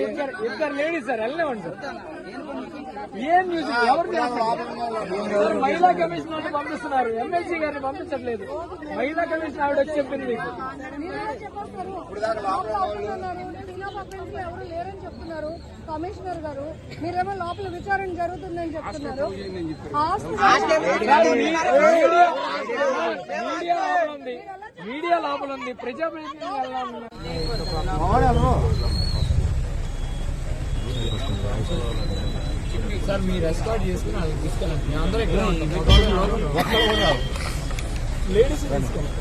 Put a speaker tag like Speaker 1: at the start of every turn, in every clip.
Speaker 1: ఇద్దరు ఇద్దరు ladies sir వెళ్ళలేమండి సార్ ఏం న్యూస్ ఎవరు మహిళా కమిషన్ పంపిస్తున్నారు ఎమ్మెల్సీ గారిని పంపించట్లేదు మహిళా కమిషన్ ఆవిడ వచ్చి చెప్పింది మీకు
Speaker 2: ఎవరు లేరని చెప్తున్నారు కమిషనర్ గారు మీరేమో లోపల విచారణ జరుగుతుందని చెప్తున్నారు హాస్పిటల్
Speaker 1: మీడియా మీడియా లోపల ఉంది మీడియా లోపల ఉంది ఉన్నారు? సార్ మీరు ఎస్కాట్ చేసుకుని అది తీసుకెళ్ళండి. మేము అందరూ ఇక్కడ ఉంటాం. లేడీస్ తీసుకెళ్ళండి.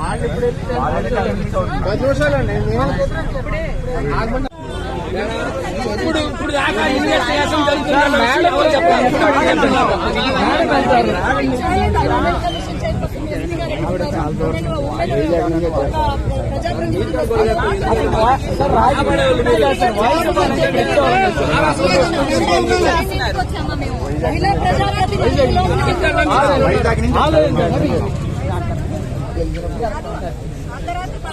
Speaker 1: వాళ్ళు ఇప్పుడు పది నిమిషాలండి ఇప్పుడు ఇప్పుడు దాకా ఇన్వెస్టిగేషన్
Speaker 2: ప్రజాప్రతినిధులు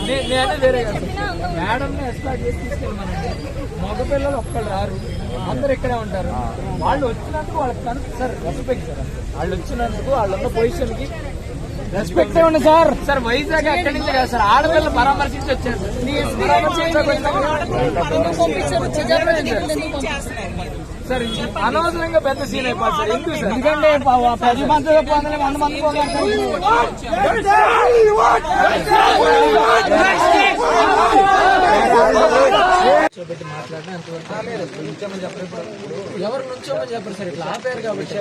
Speaker 1: నేనే వేరే కాదు. మేడం ఎస్కాట్ చేసి తీసుకెళ్ళమనండి. మగపిల్లలు ఒక్కళ్ళు రారు. అందరు ఇక్కడే ఉంటారు. వాళ్ళు వచ్చినందుకు వాళ్ళకి కనుక సార్ రెస్పెక్ట్ సార్. వాళ్ళు వచ్చినందుకు వాళ్ళున్న పొజిషన్కి రెస్పెక్ట్ ఇవ్వండి సార్. సార్ వైజాగ్ ఎక్కడి నుంచి కాదు సార్. ఆడపిల్లలు పరామర్శించి వచ్చారు సార్. అనవసరంగా పెద్ద సీన్ అయిపోతుంది సార్. ఎందుకు సార్? ఎందుకంటే పది మంది వంద మంది కూర్చోబెట్టి మాట్లాడినా ఎవరు నుంచోమని చెప్పరు సార్ ఇట్లా ఆపారు కాబట్టి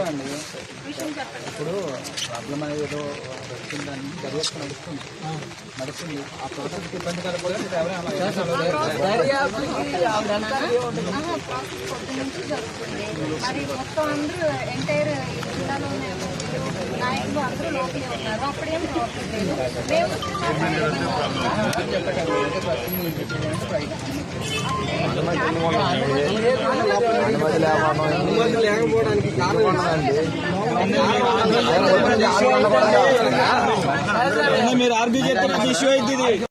Speaker 3: ఇప్పుడు ప్రాబ్లం అనేది ఏదో వచ్చిందని దర్యాప్తు నడుస్తుంది నడుస్తుంది ఆ ప్రాసెస్ ఇబ్బంది కలగకూడదు
Speaker 2: మరి మొత్తం అందరూ ఎంటైర్ నాయకులు అందరూ లోపలే ఉన్నారు. అప్పుడేం ప్రాబ్లం లేదు. మేము
Speaker 3: అనుమతి లేకపోవడానికి కారణం మీరు ఆర్బీ చేస్తున్న ఇష్యూ అయితే ఇది